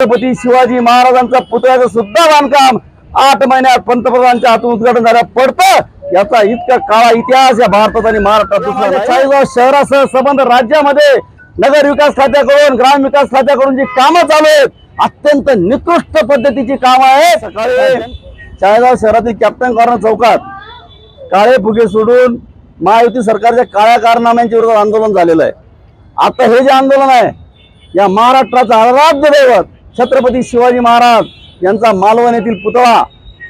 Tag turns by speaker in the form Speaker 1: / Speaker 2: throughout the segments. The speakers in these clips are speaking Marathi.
Speaker 1: छत्रपती शिवाजी महाराजांचा पुतळ्याचं सुद्धा बांधकाम आठ महिन्यात पंतप्रधानांच्या हातून उद्घाटन झालं पडतं. याचा इतका काळा इतिहास या भारतात आणि महाराष्ट्रात. चाळीसगाव शहरासह संबंध राज्यामध्ये नगर विकास खात्याकडून ग्राम विकास खात्याकडून जी कामं चालू आहेत अत्यंत निकृष्ट पद्धतीची कामं आहेत. सकाळी चाळीसगाव शहरातील कॅप्टन कॉर्नर चौकात काळे फुगे सोडून महायुती सरकारच्या काळ्या कारनाम्यांच्या विरोधात आंदोलन झालेलं आहे. आता हे जे आंदोलन आहे या महाराष्ट्राचं आराध्य दैवत छत्रपती शिवाजी महाराज यांचा मालवण येथील पुतळा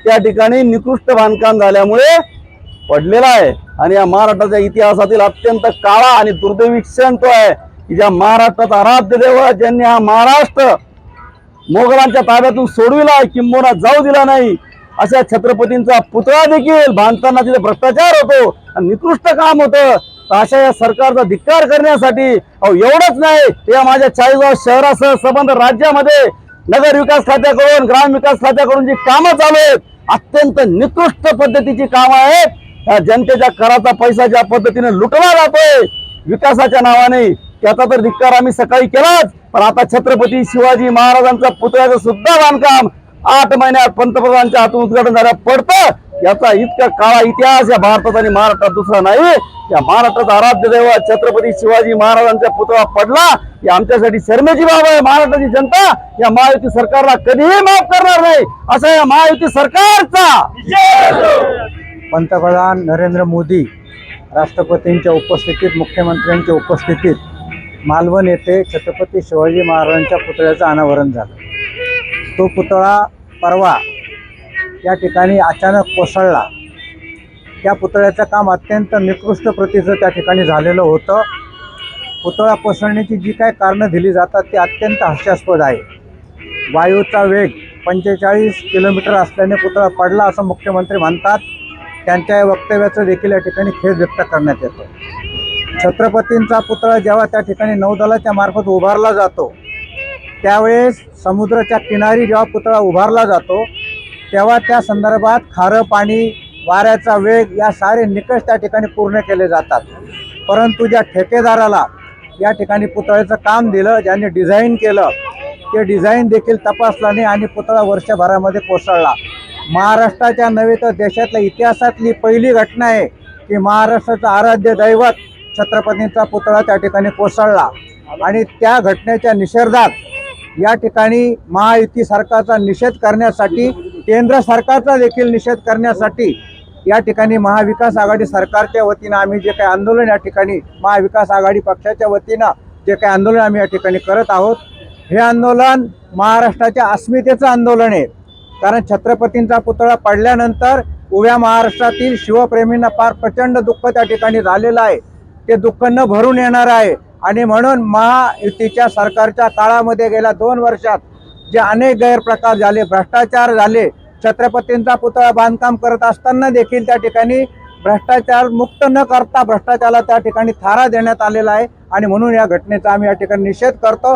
Speaker 1: त्या ठिकाणी निकृष्ट बांधकाम झाल्यामुळे पडलेला आहे. आणि या महाराष्ट्राच्या इतिहासातील अत्यंत काळा आणि दुर्दैवी क्षण तो आहे की ज्या महाराष्ट्राचा आराध्य देव ज्यांनी हा महाराष्ट्र मोगलांच्या ताब्यातून सोडविला किंबोना जाऊ दिला नाही अशा छत्रपतींचा पुतळा देखील बांधताना तिथे भ्रष्टाचार होतो आणि निकृष्ट काम होतं. अशा या सरकारचा धिक्कार करण्यासाठी अहो एवढंच नाही या माझ्या चाळीसगाव शहरासह संबंध राज्यामध्ये नगर विकास खात्याकडून ग्राम विकास खात्याकडून जी कामं चालू आहेत अत्यंत निकृष्ट पद्धतीची कामं आहेत. या जनतेच्या कराचा पैसा ज्या पद्धतीने लुटला जातोय विकासाच्या नावाने त्याचा तर धिक्कार आम्ही सकाळी केलाच. पण आता छत्रपती शिवाजी महाराजांचा पुतळ्याचं सुद्धा बांधकाम आठ महिन्यात पंतप्रधानांच्या हातून उद्घाटन झाल्या पडतं. याचा इतका काळा इतिहास या भारतात आणि महाराष्ट्रात दुसरा नाही. या महाराष्ट्राचा आराध्य दैवा छत्रपती शिवाजी महाराजांचा पुतळा पडला. ही आमच्यासाठी शर्मेची बाब आहे. महाराष्ट्राची जनता या महायुती सरकारला कधीही माफ करणार नाही. असा या महायुती सरकारचा
Speaker 2: पंतप्रधान नरेंद्र मोदी राष्ट्रपतींच्या उपस्थितीत मुख्यमंत्र्यांच्या उपस्थितीत मालवण येथे छत्रपती शिवाजी महाराजांच्या पुतळ्याचं अनावरण झालं. तो पुतळा परवा या ठिकाणी अचानक कोसळला. त्या पुतळ्याचं काम अत्यंत निकृष्ट प्रतीचं त्या ठिकाणी झालेलं होतं. पुतळा कोसळण्याची जी काय कारणं दिली जातात ती अत्यंत हास्यास्पद आहे. वायूचा वेग पंचेचाळीस किलोमीटर असल्याने पुतळा पडला असं मुख्यमंत्री म्हणतात. त्यांच्या या वक्तव्याचं देखील या ठिकाणी खेद व्यक्त करण्यात येतो. छत्रपतींचा पुतळा जेव्हा त्या ठिकाणी नौदलाच्या मार्फत उभारला जातो त्यावेळेस समुद्राच्या किनारी जेव्हा पुतळा उभारला जातो तेव्हा त्या संदर्भात खारं पाणी वाऱ्याचा वेग या सारे निकष त्या ठिकाणी पूर्ण केले जातात. परंतु ज्या ठेकेदाराला या ठिकाणी पुतळ्याचं काम दिलं ज्यांनी डिझाईन केलं ते डिझाईन देखील तपासलं नाही आणि पुतळा वर्षभरामध्ये कोसळला. महाराष्ट्राच्या नव्हे तर देशातल्या इतिहासातली पहिली घटना आहे की महाराष्ट्राचं आराध्य दैवत छत्रपतींचा पुतळा त्या ठिकाणी कोसळला. आणि त्या घटनेच्या निषेधात या ठिकाणी महायुती सरकारचा निषेध करण्यासाठी केंद्र सरकारचा देखील निषेध करण्यासाठी या ठिकाणी महाविकास आघाडी सरकारच्या वतीनं आम्ही जे काही आंदोलन या ठिकाणी महाविकास आघाडी पक्षाच्या वतीनं जे काही आंदोलन आम्ही या ठिकाणी करत आहोत हे आंदोलन महाराष्ट्राच्या अस्मितेचं आंदोलन आहे. कारण छत्रपतींचा पुतळा पडल्यानंतर उभ्या महाराष्ट्रातील शिवप्रेमींना फार प्रचंड दुःख त्या ठिकाणी झालेलं आहे. ते दुःख न भरून येणार आहे. आणि म्हणून महायुतीच्या सरकारच्या काळामध्ये गेल्या दोन वर्षात जे अनेक गैरप्रकार झाले भ्रष्टाचार झाले छत्रपतींचा पुतळा बांधकाम करत असताना देखील त्या ठिकाणी भ्रष्टाचार मुक्त न करता भ्रष्टाचाराला त्या ठिकाणी थारा देण्यात आलेला आहे. आणि म्हणून या घटनेचा आम्ही या ठिकाणी निषेध करतो.